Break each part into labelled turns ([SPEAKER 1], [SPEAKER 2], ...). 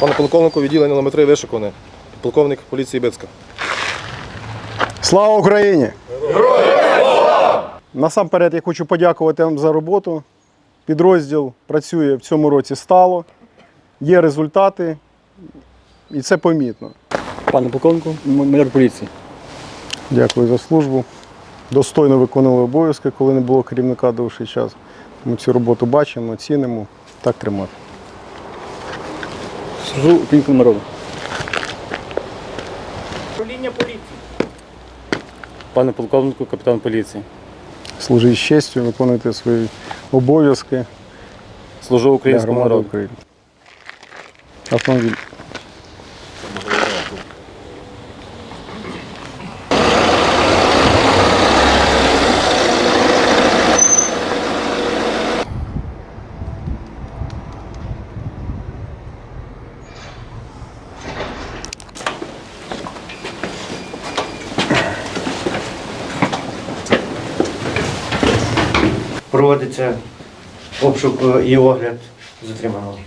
[SPEAKER 1] Пане полковнику, відділення номер 3 вишукане. Полковник поліції Бицька.
[SPEAKER 2] Слава Україні! Насамперед я хочу подякувати вам за роботу. Підрозділ працює в цьому році стало, є результати, і це помітно.
[SPEAKER 3] Пане полковнику, майор поліції.
[SPEAKER 2] Дякую за службу. Достойно виконували обов'язки, коли не було керівника довший час. Ми цю роботу бачимо, цінимо. Так тримати.
[SPEAKER 3] Служу українському народу.
[SPEAKER 4] Управління поліції.
[SPEAKER 3] Пане полковнику, капітан поліції.
[SPEAKER 2] Служи з честю, виконуйте свої обов'язки
[SPEAKER 3] Служу українському народу.
[SPEAKER 2] України. Автомобіль.
[SPEAKER 5] Проводиться обшук е, і огляд затриманого.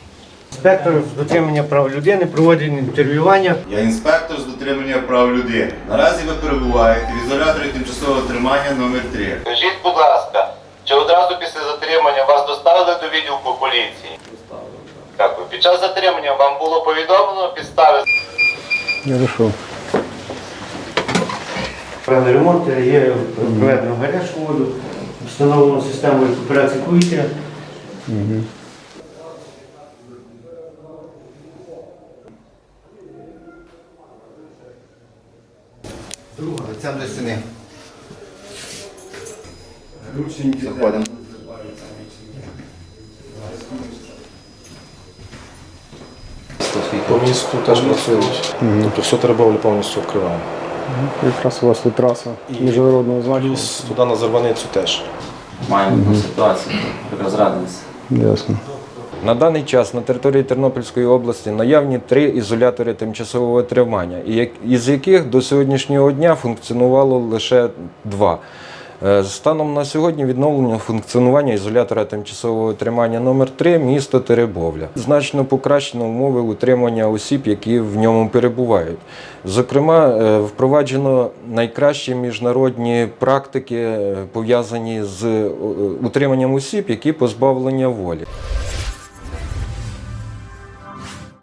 [SPEAKER 5] Інспектор з дотримання прав людини проводить інтерв'ювання.
[SPEAKER 6] Я інспектор з дотримання прав людини. Наразі ви перебуваєте в ізоляторі тимчасового тримання номер 3
[SPEAKER 7] Скажіть, будь ласка, чи одразу після затримання вас доставили до відділку поліції? Доставили. Дякую. Під час затримання вам було повідомлено підстави
[SPEAKER 2] Я вийшов.
[SPEAKER 5] Певний ремонт е, є проведено гарячу воду, встановлено систему рекуперації повітря.
[SPEAKER 6] Лицем до стіни. Заходимо.
[SPEAKER 1] По місту теж працюють. Тобто всю торговлю повністю вкриваємо.
[SPEAKER 2] Якраз у вас тут траса міжнародного значення.
[SPEAKER 1] Плюс туди на Зарваницю теж.
[SPEAKER 8] маємо таку ситуацію, розрадилися.
[SPEAKER 2] Ясно.
[SPEAKER 9] На даний час на території Тернопільської області наявні три ізолятори тимчасового тримання, із яких до сьогоднішнього дня функціонувало лише два. Е, Станом на сьогодні відновлення функціонування ізолятора тимчасового тримання номер 3 місто Теребовля. Значно покращено умови утримання осіб, які в ньому перебувають. Зокрема, е, впроваджено найкращі міжнародні практики, е, пов'язані з утриманням осіб, які позбавлення волі.